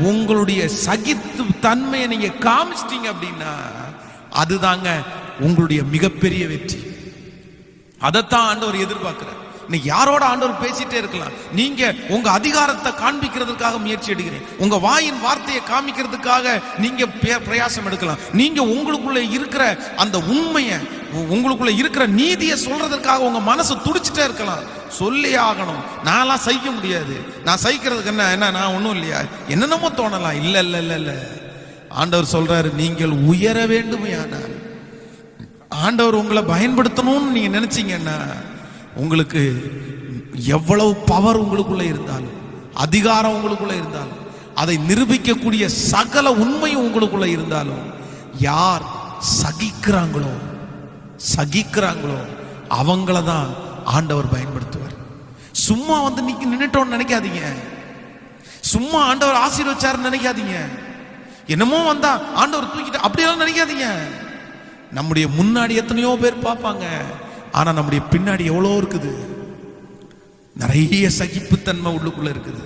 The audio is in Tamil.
உங்களுடைய சகித்து தன்மையை நீங்க காமிச்சிட்டீங்க அப்படின்னா அதுதாங்க உங்களுடைய மிகப்பெரிய வெற்றி. அதைத்தான் ஆண்டவர் எதிர்பார்க்கிறார். இன்னைக்கு யாரோட ஆண்டவர் பேசிட்டே இருக்கலாம். நீங்க உங்க அதிகாரத்தை காண்பிக்கிறதுக்காக முயற்சி எடுக்கிறேன் உங்க வாயின் வார்த்தையை காமிக்கிறதுக்காக நீங்க பே- பிரயாசம் எடுக்கலாம். நீங்க உங்களுக்குள்ள இருக்கிற அந்த உண்மையை உங்களுக்குள்ள இருக்கிற நீதியை சொல்றதற்காக உங்க மனசு துடிச்சிட்டே இருக்கலாம். சொல்லி ஆகணும். நான்லாம் சகிக்க முடியாது. நான் சகிக்கிறதுக்கு என்ன என்ன நான் ஒன்றும் இல்லையா? என்னென்னமோ தோணலாம். இல்லை இல்லை இல்லை இல்லை. ஆண்டவர் சொல்றாரு நீங்கள் உயர வேண்டுமையானால் ஆண்டவர் உங்களை பயன்படுத்தணும்னு நீங்க நினைச்சீங்கன்னா உங்களுக்கு எவ்வளவு பவர் உங்களுக்குள்ள இருந்தாலும் அதிகாரம் உங்களுக்குள்ள இருந்தாலும் அதை நிரூபிக்கக்கூடிய சகல உண்மையும் உங்களுக்குள்ள இருந்தாலும் யார் சகிக்கிறாங்களோ சகிக்கிறாங்களோ அவங்கள தான் ஆண்டவர் பயன்படுத்துவார். சும்மா வந்து நீங்க நின்றுட்டோம்னு நினைக்காதீங்க. சும்மா ஆண்டவர் ஆசீர்வச்சாருன்னு நினைக்காதீங்க. என்னமோ வந்தா ஆண்டவர் தூக்கிட்டு அப்படியெல்லாம் நினைக்காதீங்க. நம்முடைய முன்னாடி எத்தனையோ பேர் பார்ப்பாங்க. ஆனா நம்முடைய பின்னாடி எவ்வளோ இருக்குது? நிறைய சகிப்புத்தன்மை உள்ளுக்குள்ள இருக்குது.